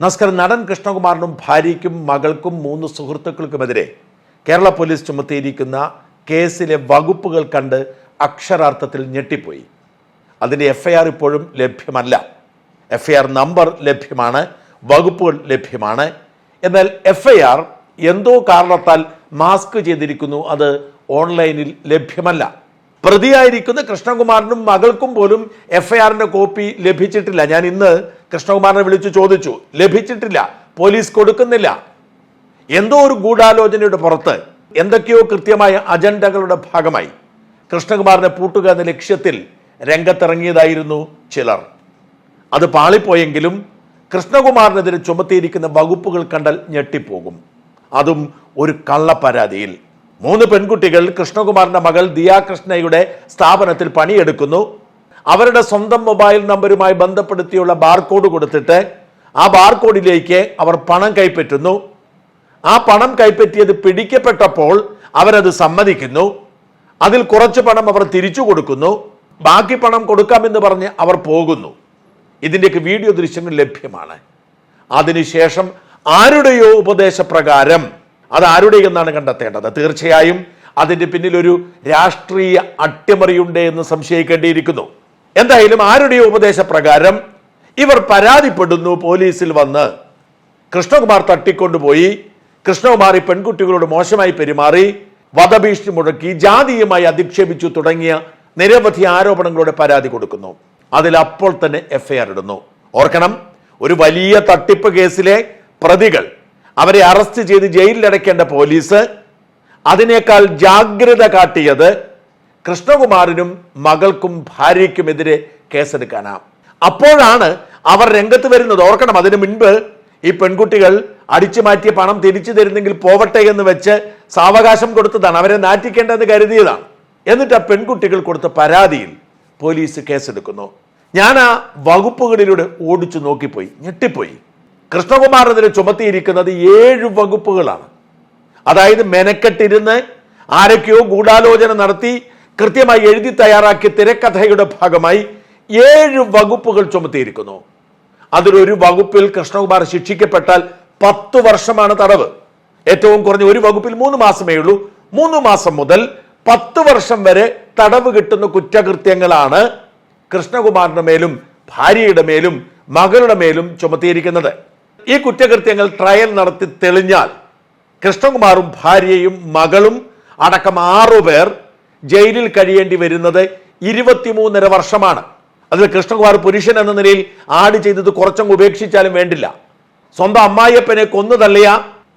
നമസ്കാരം നടൻ കൃഷ്ണകുമാറിനും ഭാര്യയ്ക്കും മകൾക്കും മൂന്ന് സുഹൃത്തുക്കൾക്കുമെതിരെ കേരള പോലീസ് ചുമത്തിയിരിക്കുന്ന കേസിലെ വകുപ്പുകൾ കണ്ട് അക്ഷരാർത്ഥത്തിൽ ഞെട്ടിപ്പോയി. അതിന്റെ എഫ്ഐആർ ഇപ്പോഴും ലഭ്യമല്ല. എഫ്ഐആർ നമ്പർ ലഭ്യമാണ് വകുപ്പുകൾ ലഭ്യമാണ്. എന്നാൽ എഫ്ഐആർ എന്തോ കാരണത്താൽ മാസ്ക് ചെയ്തിരിക്കുന്നു അത് ഓൺലൈനിൽ ലഭ്യമല്ല. പ്രതിയായിരിക്കുന്ന കൃഷ്ണകുമാറിനും മകൾക്കും പോലും എഫ് ഐ ആറിന്റെ കോപ്പി ലഭിച്ചിട്ടില്ല. ഞാൻ ഇന്ന് കൃഷ്ണകുമാറിനെ വിളിച്ചു ചോദിച്ചു ലഭിച്ചിട്ടില്ല പോലീസ് കൊടുക്കുന്നില്ല. എന്തോ ഒരു ഗൂഢാലോചനയുടെ പുറത്ത് എന്തൊക്കെയോ കൃത്യമായ അജണ്ടകളുടെ ഭാഗമായി കൃഷ്ണകുമാറിനെ പൂട്ടുക എന്ന ലക്ഷ്യത്തിൽ രംഗത്തിറങ്ങിയതായിരുന്നു ചിലർ. അത് പാളിപ്പോയെങ്കിലും കൃഷ്ണകുമാറിനെതിരെ ചുമത്തിയിരിക്കുന്ന വകുപ്പുകൾ കണ്ടാൽ ഞെട്ടിപ്പോകും. അതും ഒരു കള്ളപ്പരാതിയിൽ. മൂന്ന് പെൺകുട്ടികൾ കൃഷ്ണകുമാറിന്റെ മകൾ ദിയാ കൃഷ്ണയുടെ സ്ഥാപനത്തിൽ പണിയെടുക്കുന്നു. അവരുടെ സ്വന്തം മൊബൈൽ നമ്പരുമായി ബന്ധപ്പെടുത്തിയുള്ള ബാർകോഡ് കൊടുത്തിട്ട് ആ ബാർകോഡിലേക്ക് അവർ പണം കൈപ്പറ്റുന്നു. ആ പണം കൈപ്പറ്റിയത് പിടിക്കപ്പെട്ടപ്പോൾ അവരത് സമ്മതിക്കുന്നു. അതിൽ കുറച്ച് പണം അവർ തിരിച്ചു കൊടുക്കുന്നു. ബാക്കി പണം കൊടുക്കാമെന്ന് പറഞ്ഞ് അവർ പോകുന്നു. ഇതിന്റെയൊക്കെ വീഡിയോ ദൃശ്യങ്ങൾ ലഭ്യമാണ്. അതിനുശേഷം ആരുടെയോ ഉപദേശപ്രകാരം അത് ആരുടെ എന്നാണ് കണ്ടെത്തേണ്ടത്? തീർച്ചയായും അതിന്റെ പിന്നിൽ ഒരു രാഷ്ട്രീയ അട്ടിമറിയുണ്ട് എന്ന് സംശയിക്കേണ്ടിയിരിക്കുന്നു. എന്തായാലും ആരുടെ ഉപദേശപ്രകാരം ഇവർ പരാതിപ്പെടുന്നു പോലീസിൽ വന്ന്. കൃഷ്ണകുമാർ തട്ടിക്കൊണ്ടുപോയി. കൃഷ്ണകുമാർ ഈ പെൺകുട്ടികളോട് മോശമായി പെരുമാറി. വധഭീഷണി മുഴക്കി ജാതീയമായി അധിക്ഷേപിച്ചു തുടങ്ങിയ നിരവധി ആരോപണങ്ങളുടെ പരാതി കൊടുക്കുന്നു. അതിൽ അപ്പോൾ തന്നെ എഫ്ഐആർ ഇടുന്നു. ഓർക്കണം ഒരു വലിയ തട്ടിപ്പ് കേസിലെ പ്രതികൾ അവരെ അറസ്റ്റ് ചെയ്ത് ജയിലിലടയ്ക്കേണ്ട പോലീസ് അതിനേക്കാൾ ജാഗ്രത കാട്ടിയത് കൃഷ്ണകുമാറിനും മകൾക്കും ഭാര്യയ്ക്കുമെതിരെ കേസെടുക്കാനാ. അപ്പോഴാണ് അവർ രംഗത്ത് വരുന്നത്. ഓർക്കണം അതിനു മുൻപ് ഈ പെൺകുട്ടികൾ അടിച്ചു മാറ്റിയ പണം തിരിച്ചു തരുന്നെങ്കിൽ പോവട്ടെ എന്ന് വെച്ച് സാവകാശം കൊടുത്തതാണ്. അവരെ നാറ്റിക്കേണ്ടതെന്ന് കരുതിയതാണ്. എന്നിട്ട് ആ പെൺകുട്ടികൾ കൊടുത്ത പരാതിയിൽ പോലീസ് കേസെടുക്കുന്നു. ഞാൻ ആ വകുപ്പുകളിലൂടെ ഓടിച്ചു നോക്കിപ്പോയി ഞെട്ടിപ്പോയി. കൃഷ്ണകുമാറിനെതിരെ ചുമത്തിയിരിക്കുന്നത് ഏഴ് വകുപ്പുകളാണ്. അതായത് മെനക്കെട്ടിരുന്ന് ആരൊക്കെയോ ഗൂഢാലോചന നടത്തി കൃത്യമായി എഴുതി തയ്യാറാക്കിയ തിരക്കഥയുടെ ഭാഗമായി ഏഴ് വകുപ്പുകൾ ചുമത്തിയിരിക്കുന്നു. അതിലൊരു വകുപ്പിൽ കൃഷ്ണകുമാർ ശിക്ഷിക്കപ്പെട്ടാൽ പത്തു വർഷമാണ് തടവ്. ഏറ്റവും കുറഞ്ഞ ഒരു വകുപ്പിൽ മൂന്ന് മാസമേ ഉള്ളൂ. മൂന്ന് മാസം മുതൽ പത്ത് വർഷം വരെ തടവ് കിട്ടുന്ന കുറ്റകൃത്യങ്ങളാണ് കൃഷ്ണകുമാറിന്റെ മേലും ഭാര്യയുടെ മേലും മകളുടെ മേലും ചുമത്തിയിരിക്കുന്നത്. ഈ കുറ്റകൃത്യങ്ങൾ ട്രയൽ നടത്തി തെളിഞ്ഞാൽ കൃഷ്ണകുമാറും ഭാര്യയും മകളും അടക്കം ആറു പേർ ജയിലിൽ കഴിയേണ്ടി വരുന്നത് ഇരുപത്തിമൂന്നര വർഷമാണ്. അതിൽ കൃഷ്ണകുമാർ പുരുഷൻ എന്ന നിലയിൽ ആട് ചെയ്തത് കുറച്ചങ്ങ് ഉപേക്ഷിച്ചാലും വേണ്ടില്ല. സ്വന്തം അമ്മായിയപ്പനെ കൊന്നു തള്ളിയ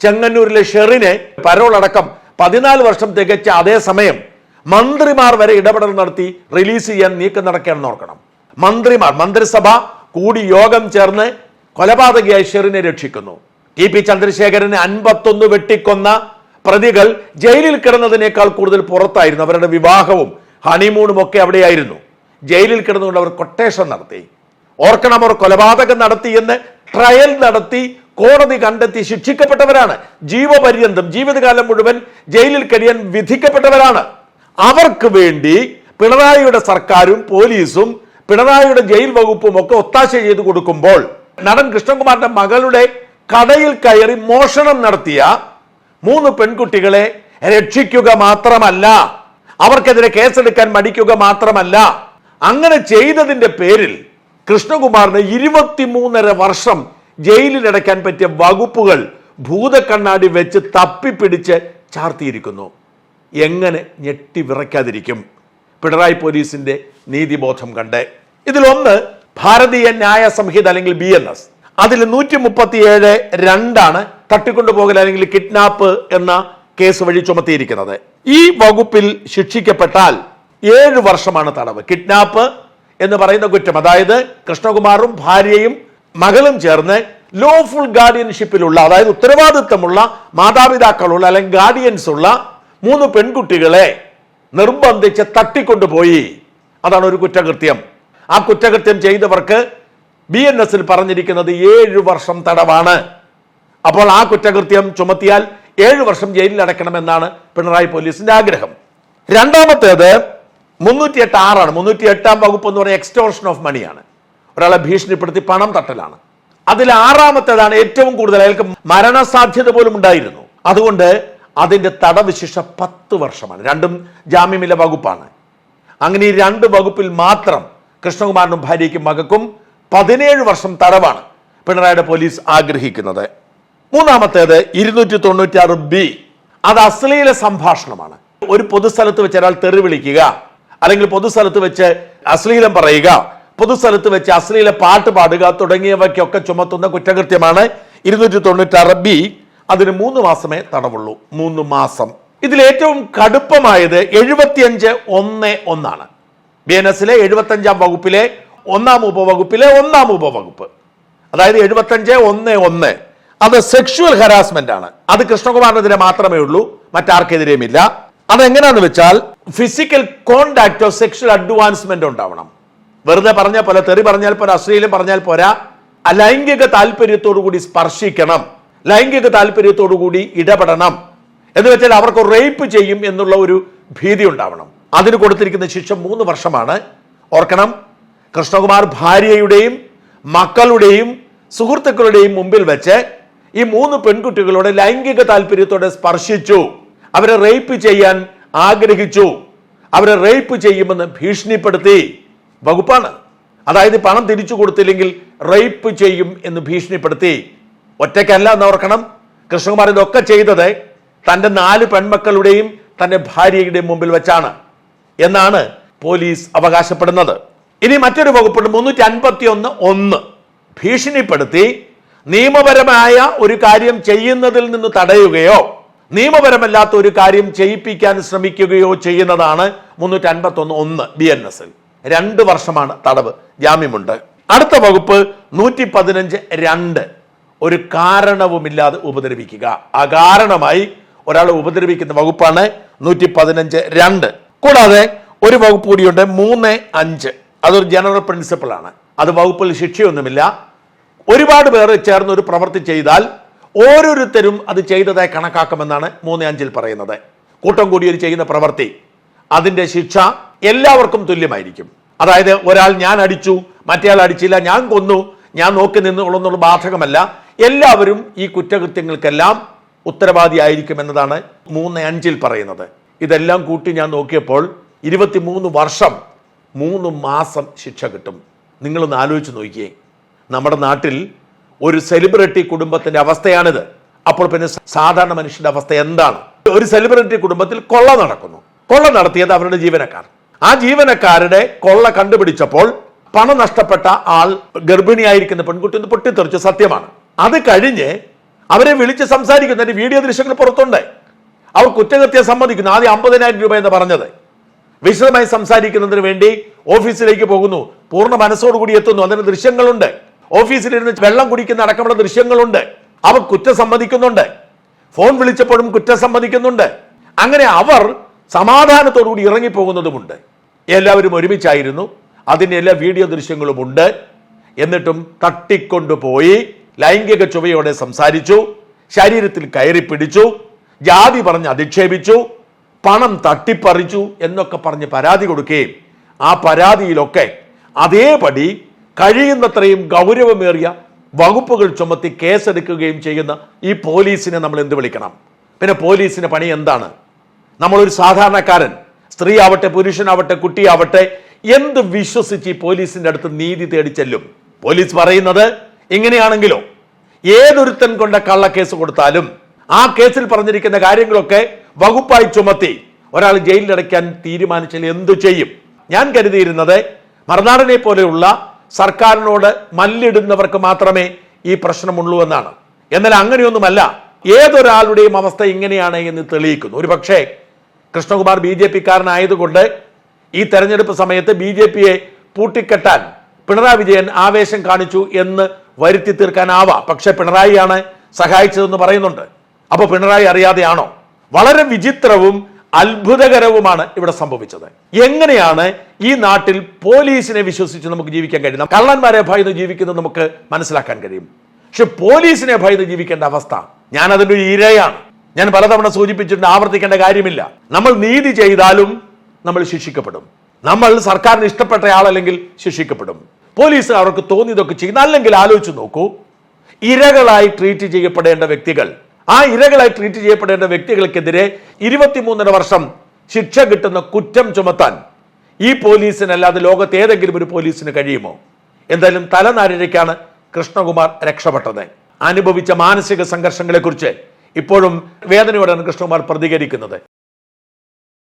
ചെങ്ങന്നൂരിലെ ഷെറിനെ പരോൾ അടക്കം പതിനാല് വർഷം തികച്ച അതേ സമയം മന്ത്രിമാർ വരെ ഇടപെടൽ നടത്തി റിലീസ് ചെയ്യാൻ നീക്കം നടക്കുകയാണെന്ന് ഓർക്കണം. മന്ത്രിമാർ മന്ത്രിസഭ കൂടി യോഗം ചേർന്ന് കൊലപാതകയായി ഷെറിനെ രക്ഷിക്കുന്നു. ടി പി ചന്ദ്രശേഖരനെ അൻപത്തൊന്ന് വെട്ടിക്കൊന്ന പ്രതികൾ ജയിലിൽ കിടന്നതിനേക്കാൾ കൂടുതൽ പുറത്തായിരുന്നു. അവരുടെ വിവാഹവും ഹണിമൂണും ഒക്കെ അവിടെയായിരുന്നു. ജയിലിൽ കിടന്നുകൊണ്ട് അവർ കൊട്ടേഷൻ നടത്തി. ഓർക്കണം അവർ കൊലപാതകം നടത്തിയെന്ന് ട്രയൽ നടത്തി കോടതി കണ്ടെത്തി ശിക്ഷിക്കപ്പെട്ടവരാണ്. ജീവപര്യന്തം ജീവിതകാലം മുഴുവൻ ജയിലിൽ കഴിയാൻ വിധിക്കപ്പെട്ടവരാണ്. അവർക്ക് വേണ്ടി പിണറായിയുടെ സർക്കാരും പോലീസും പിണറായിയുടെ ജയിൽ വകുപ്പും ഒക്കെ ഒത്താശ ചെയ്തു കൊടുക്കുമ്പോൾ നടൻ കൃഷ്ണകുമാറിന്റെ മകളുടെ കടയിൽ കയറി മോഷണം നടത്തിയ മൂന്ന് പെൺകുട്ടികളെ രക്ഷിക്കുക മാത്രമല്ല അവർക്കെതിരെ കേസെടുക്കാൻ മടിക്കുക മാത്രമല്ല അങ്ങനെ ചെയ്തതിന്റെ പേരിൽ കൃഷ്ണകുമാറിന് ഇരുപത്തിമൂന്നര വർഷം ജയിലിലടയ്ക്കാൻ പറ്റിയ വകുപ്പുകൾ ഭൂതക്കണ്ണാടി വെച്ച് തപ്പിപ്പിടിച്ച് ചാർത്തിയിരിക്കുന്നു. എങ്ങനെ ഞെട്ടി വിറയ്ക്കാതിരിക്കും? പിണറായി പോലീസിന്റെ നീതിബോധം കണ്ട്. ഇതിലൊന്ന് ഭാരതീയ ന്യായ സംഹിത അല്ലെങ്കിൽ ബി എൻ എസ്. അതിൽ നൂറ്റി മുപ്പത്തിയേഴ് രണ്ടാണ് തട്ടിക്കൊണ്ടുപോകൽ അല്ലെങ്കിൽ കിഡ്നാപ്പ് എന്ന കേസ് വഴി ചുമത്തിയിരിക്കുന്നത്. ഈ വകുപ്പിൽ ശിക്ഷിക്കപ്പെട്ടാൽ ഏഴ് വർഷമാണ് തടവ്. കിഡ്നാപ്പ് എന്ന് പറയുന്ന കുറ്റം അതായത് കൃഷ്ണകുമാറും ഭാര്യയും മകളും ചേർന്ന് ലോഫുൾ ഗാർഡിയൻഷിപ്പിലുള്ള അതായത് ഉത്തരവാദിത്തമുള്ള മാതാപിതാക്കളുള്ള അല്ലെങ്കിൽ ഗാർഡിയൻസ് ഉള്ള മൂന്ന് പെൺകുട്ടികളെ നിർബന്ധിച്ച് തട്ടിക്കൊണ്ടുപോയി. അതാണ് ഒരു കുറ്റകൃത്യം. ആ കുറ്റകൃത്യം ചെയ്തവർക്ക് ബി എൻ എസിൽ പറഞ്ഞിരിക്കുന്നത് ഏഴു വർഷം തടവാണ്. അപ്പോൾ ആ കുറ്റകൃത്യം ചുമത്തിയാൽ ഏഴു വർഷം ജയിലിൽ അടയ്ക്കണമെന്നാണ് പിണറായി പോലീസിന്റെ ആഗ്രഹം. രണ്ടാമത്തേത് മുന്നൂറ്റി എട്ട് ആറാണ് മുന്നൂറ്റി എട്ടാം വകുപ്പ് എന്ന് പറയുന്നത് എക്സ്റ്റോർഷൻ ഓഫ് മണിയാണ്. ഒരാളെ ഭീഷണിപ്പെടുത്തി പണം തട്ടലാണ്. അതിൽ ആറാമത്തേതാണ് ഏറ്റവും കൂടുതൽ അയാൾക്ക് മരണസാധ്യത പോലും ഉണ്ടായിരുന്നു. അതുകൊണ്ട് അതിന്റെ തടവ് ശിക്ഷ പത്ത് വർഷമാണ്. രണ്ടും ജാമ്യമില്ല വകുപ്പാണ്. അങ്ങനെ ഈ രണ്ട് വകുപ്പിൽ മാത്രം കൃഷ്ണകുമാറിനും ഭാര്യയ്ക്കും മകക്കും പതിനേഴ് വർഷം തടവാണ് പിണറായിയുടെ പോലീസ് ആഗ്രഹിക്കുന്നത്. മൂന്നാമത്തേത് ഇരുന്നൂറ്റി തൊണ്ണൂറ്റി ആറ് ബി. അത് അശ്ലീല സംഭാഷണമാണ്. ഒരു പൊതുസ്ഥലത്ത് വെച്ച് ഒരാൾ തെറി വിളിക്കുക അല്ലെങ്കിൽ പൊതുസ്ഥലത്ത് വെച്ച് അശ്ലീലം പറയുക പൊതുസ്ഥലത്ത് വെച്ച് അശ്ലീല പാട്ട് പാടുക തുടങ്ങിയവയ്ക്കൊക്കെ ചുമത്തുന്ന കുറ്റകൃത്യമാണ് ഇരുന്നൂറ്റി തൊണ്ണൂറ്റി ആറ് ബി. അതിന് മൂന്ന് മാസമേ തടവുള്ളൂ. മൂന്ന് മാസം. ഇതിൽ ഏറ്റവും കടുപ്പമായത് എഴുപത്തിയഞ്ച് ഒന്ന് ഒന്നാണ്. ബി എൻ എസിലെ എഴുപത്തഞ്ചാം വകുപ്പിലെ ഒന്നാം ഉപവകുപ്പിലെ ഒന്നാം ഉപവകുപ്പ്. അതായത് എഴുപത്തഞ്ച് ഒന്ന് ഒന്ന്. അത് സെക്ഷുവൽ ഹരാസ്മെന്റ് ആണ്. അത് കൃഷ്ണകുമാറിനെതിരെ മാത്രമേ ഉള്ളൂ. മറ്റാർക്കെതിരെയും ഇല്ല അതെങ്ങനെയാന്ന് വെച്ചാൽ ഫിസിക്കൽ കോണ്ടാക്റ്റോ സെക്ഷൽ അഡ്വാൻസ്മെന്റ് ഉണ്ടാവണം. വെറുതെ പറഞ്ഞാൽ പോലെ തെറി പറഞ്ഞാൽ പോരാ അശ്ലീലം പറഞ്ഞാൽ പോരാ. ലൈംഗിക താല്പര്യത്തോടു കൂടി സ്പർശിക്കണം. ലൈംഗിക താല്പര്യത്തോടു കൂടി ഇടപെടണം. എന്ന് വെച്ചാൽ അവർക്ക് റേപ്പ് ചെയ്യും എന്നുള്ള ഒരു ഭീതി ഉണ്ടാവണം. അതിന് കൊടുത്തിരിക്കുന്ന ശിക്ഷ മൂന്ന് വർഷമാണ്. ഓർക്കണം കൃഷ്ണകുമാർ ഭാര്യയുടെയും മക്കളുടെയും സുഹൃത്തുക്കളുടെയും മുമ്പിൽ വെച്ച് ഈ മൂന്ന് പെൺകുട്ടികളോട് ലൈംഗിക താല്പര്യത്തോടെ സ്പർശിച്ചു. അവരെ റേപ്പ് ചെയ്യാൻ ആഗ്രഹിച്ചു. അവരെ റേപ്പ് ചെയ്യുമെന്ന് ഭീഷണിപ്പെടുത്തി. വകുപ്പാണ്. അതായത് പണം തിരിച്ചു കൊടുത്തില്ലെങ്കിൽ റേപ്പ് ചെയ്യും എന്ന് ഭീഷണിപ്പെടുത്തി. ഒറ്റയ്ക്കല്ല എന്ന് ഓർക്കണം. കൃഷ്ണകുമാർ ഇതൊക്കെ ചെയ്തത് തന്റെ നാല് പെൺമക്കളുടെയും തന്റെ ഭാര്യയുടെയും മുമ്പിൽ വെച്ചാണ്. എന്നാണ് പോലീസ് അവകാശപ്പെടുന്നത്. ഇനി മറ്റൊരു വകുപ്പ് മുന്നൂറ്റി അൻപത്തി ഒന്ന്. ഒന്ന് ഭീഷണിപ്പെടുത്തി നിയമപരമായ ഒരു കാര്യം ചെയ്യുന്നതിൽ നിന്ന് തടയുകയോ നിയമപരമല്ലാത്ത ഒരു കാര്യം ചെയ്യിപ്പിക്കാൻ ശ്രമിക്കുകയോ ചെയ്യുന്നതാണ് മുന്നൂറ്റി അൻപത്തി ഒന്ന് ഒന്ന് ബി എൻ എസ് രണ്ട് വർഷമാണ് തടവ് ജാമ്യമുണ്ട്. അടുത്ത വകുപ്പ് നൂറ്റി പതിനഞ്ച് രണ്ട്. ഒരു കാരണവുമില്ലാതെ ഉപദ്രവിക്കുക. അകാരണമായി ഒരാളെ ഉപദ്രവിക്കുന്ന വകുപ്പാണ് നൂറ്റി പതിനഞ്ച് രണ്ട്. കൂടാതെ ഒരു വകുപ്പ് കൂടിയുണ്ട് മൂന്ന് അഞ്ച്. അതൊരു ജനറൽ പ്രിൻസിപ്പിൾ ആണ്. അത് വകുപ്പിൽ ശിക്ഷയൊന്നുമില്ല. ഒരുപാട് പേർ ചേർന്ന് ഒരു പ്രവൃത്തി ചെയ്താൽ ഓരോരുത്തരും അത് ചെയ്തതായി കണക്കാക്കുമെന്നാണ് മൂന്ന് അഞ്ചിൽ പറയുന്നത്. കൂട്ടം കൂടി ഒരു ചെയ്യുന്ന പ്രവൃത്തി. അതിന്റെ ശിക്ഷ എല്ലാവർക്കും തുല്യമായിരിക്കും. അതായത് ഒരാൾ ഞാൻ അടിച്ചു മറ്റേയാൾ അടിച്ചില്ല ഞാൻ കൊന്നു ഞാൻ നോക്കി നിന്നുള്ള ബാധകമല്ല. എല്ലാവരും ഈ കുറ്റകൃത്യങ്ങൾക്കെല്ലാം ഉത്തരവാദിയായിരിക്കും എന്നതാണ് മൂന്ന് അഞ്ചിൽ പറയുന്നത്. ഇതെല്ലാം കൂട്ടി ഞാൻ നോക്കിയപ്പോൾ ഇരുപത്തിമൂന്ന് വർഷം മൂന്ന് മാസം ശിക്ഷ കിട്ടും. നിങ്ങളൊന്ന് ആലോചിച്ച് നോക്കിയേ. നമ്മുടെ നാട്ടിൽ ഒരു സെലിബ്രിറ്റി കുടുംബത്തിന്റെ അവസ്ഥയാണിത്. അപ്പോൾ പിന്നെ സാധാരണ മനുഷ്യന്റെ അവസ്ഥ എന്താണ്? ഒരു സെലിബ്രിറ്റി കുടുംബത്തിൽ കൊള്ള നടക്കുന്നു. കൊള്ള നടത്തിയത് അവരുടെ ജീവനക്കാർ. ആ ജീവനക്കാരുടെ കൊള്ള കണ്ടുപിടിച്ചപ്പോൾ പണം നഷ്ടപ്പെട്ട ആൾ ഗർഭിണിയായിരിക്കുന്ന പെൺകുട്ടി ഒന്ന് പൊട്ടിത്തെറിച്ചു സത്യമാണ്. അത് കഴിഞ്ഞ് അവരെ വിളിച്ച് സംസാരിക്കുന്നതിന്റെ വീഡിയോ ദൃശ്യങ്ങൾ പുറത്തുണ്ട്. അവർ കുറ്റകൃത്യം സമ്മതിക്കുന്നു. ആദ്യം അമ്പതിനായിരം രൂപ എന്ന് പറഞ്ഞത്. വിശദമായി സംസാരിക്കുന്നതിന് വേണ്ടി ഓഫീസിലേക്ക് പോകുന്നു. പൂർണ മനസ്സോടുകൂടി എത്തുന്നു. അതിന് ദൃശ്യങ്ങളുണ്ട്. ഓഫീസിലിരുന്ന് വെള്ളം കുടിക്കുന്ന അടക്കമുള്ള ദൃശ്യങ്ങളുണ്ട്. അവർ കുറ്റം സമ്മതിക്കുന്നുണ്ട്. ഫോൺ വിളിച്ചപ്പോഴും കുറ്റം സമ്മതിക്കുന്നുണ്ട്. അങ്ങനെ അവർ സമാധാനത്തോടുകൂടി ഇറങ്ങിപ്പോകുന്നതുമുണ്ട്. എല്ലാവരും ഒരുമിച്ചായിരുന്നു. അതിന്റെ എല്ലാ വീഡിയോ ദൃശ്യങ്ങളുമുണ്ട്. എന്നിട്ടും തട്ടിക്കൊണ്ടുപോയി. ലൈംഗിക ചുവയോടെ സംസാരിച്ചു. ശരീരത്തിൽ കയറി പിടിച്ചു. ജാതി പറഞ്ഞ് അധിക്ഷേപിച്ചു പണം തട്ടിപ്പറിച്ചു എന്നൊക്കെ പറഞ്ഞ് പരാതി കൊടുക്കുകയും ആ പരാതിയിലൊക്കെ അതേപടി കഴിയുന്നത്രയും ഗൗരവമേറിയ വകുപ്പുകൾ ചുമത്തി കേസെടുക്കുകയും ചെയ്യുന്ന ഈ പോലീസിനെ നമ്മൾ എന്ത് വിളിക്കണം? പിന്നെ പോലീസിന്റെ പണി എന്താണ്? നമ്മളൊരു സാധാരണക്കാരൻ സ്ത്രീ ആവട്ടെ പുരുഷനാവട്ടെ കുട്ടിയാവട്ടെ എന്ത് വിശ്വസിച്ച് ഈ പോലീസിന്റെ അടുത്ത് നീതി തേടി ചെല്ലും? പോലീസ് പറയുന്നത് ഇങ്ങനെയാണെങ്കിലോ? ഏതൊരുത്തൻ കൊണ്ട കള്ളക്കേസ് കൊടുത്താലും ആ കേസിൽ പറഞ്ഞിരിക്കുന്ന കാര്യങ്ങളൊക്കെ വകുപ്പായി ചുമത്തി ഒരാൾ ജയിലിലടയ്ക്കാൻ തീരുമാനിച്ചാൽ എന്തു ചെയ്യും? ഞാൻ കരുതിയിരുന്നത് മറുനാടനെ പോലെയുള്ള സർക്കാരിനോട് മല്ലിടുന്നവർക്ക് മാത്രമേ ഈ പ്രശ്നമുള്ളൂ എന്നാണ്. എന്നാൽ അങ്ങനെയൊന്നുമല്ല. ഏതൊരാളുടെയും അവസ്ഥ ഇങ്ങനെയാണ് എന്ന് തെളിയിക്കുന്നു. ഒരു പക്ഷേ കൃഷ്ണകുമാർ ബി ജെ പിക്കാരനായതുകൊണ്ട് ഈ തെരഞ്ഞെടുപ്പ് സമയത്ത് ബി ജെ പിയെ പൂട്ടിക്കെട്ടാൻ പിണറായി വിജയൻ ആവേശം കാണിച്ചു എന്ന് വരുത്തി തീർക്കാനാവാം. പക്ഷെ പിണറായിയാണ് സഹായിച്ചതെന്ന് പറയുന്നുണ്ട്. അപ്പൊ പിണറായി അറിയാതെയാണോ? വളരെ വിചിത്രവും അത്ഭുതകരവുമാണ് ഇവിടെ സംഭവിച്ചത്. എങ്ങനെയാണ് ഈ നാട്ടിൽ പോലീസിനെ വിശ്വസിച്ച് നമുക്ക് ജീവിക്കാൻ കഴിയും കള്ളന്മാരെ ഭയന്ന് ജീവിക്കുന്നത് നമുക്ക് മനസ്സിലാക്കാൻ കഴിയും. പക്ഷെ പോലീസിനെ ഭയന്ന് ജീവിക്കേണ്ട അവസ്ഥ ഞാൻ അതിന്റെ ഒരു ഇരയാണ്. ഞാൻ പലതവണ സൂചിപ്പിച്ചിട്ടുണ്ട് ആവർത്തിക്കേണ്ട കാര്യമില്ല. നമ്മൾ നീതി ചെയ്താലും നമ്മൾ ശിക്ഷിക്കപ്പെടും. നമ്മൾ സർക്കാരിന് ഇഷ്ടപ്പെട്ട ആളല്ലെങ്കിൽ ശിക്ഷിക്കപ്പെടും. പോലീസ് അവർക്ക് തോന്നിയതൊക്കെ ചെയ്യുന്ന അല്ലെങ്കിൽ ആലോചിച്ച് നോക്കൂ ഇരകളായി ട്രീറ്റ് ചെയ്യപ്പെടേണ്ട വ്യക്തികൾ ആ ഇരകളായി ട്രീറ്റ് ചെയ്യപ്പെടേണ്ട വ്യക്തികൾക്കെതിരെ ഇരുപത്തിമൂന്നര വർഷം ശിക്ഷ കിട്ടുന്ന കുറ്റം ചുമത്താൻ ഈ പോലീസിനല്ലാതെ ലോകത്ത് ഏതെങ്കിലും ഒരു പോലീസിന് കഴിയുമോ? എന്തായാലും തലനാരിഴയ്ക്കാണ് കൃഷ്ണകുമാർ രക്ഷപ്പെട്ടത്. അനുഭവിച്ച മാനസിക സംഘർഷങ്ങളെക്കുറിച്ച് ഇപ്പോഴും വേദനയോടെയാണ് കൃഷ്ണകുമാർ പ്രതികരിക്കുന്നത്.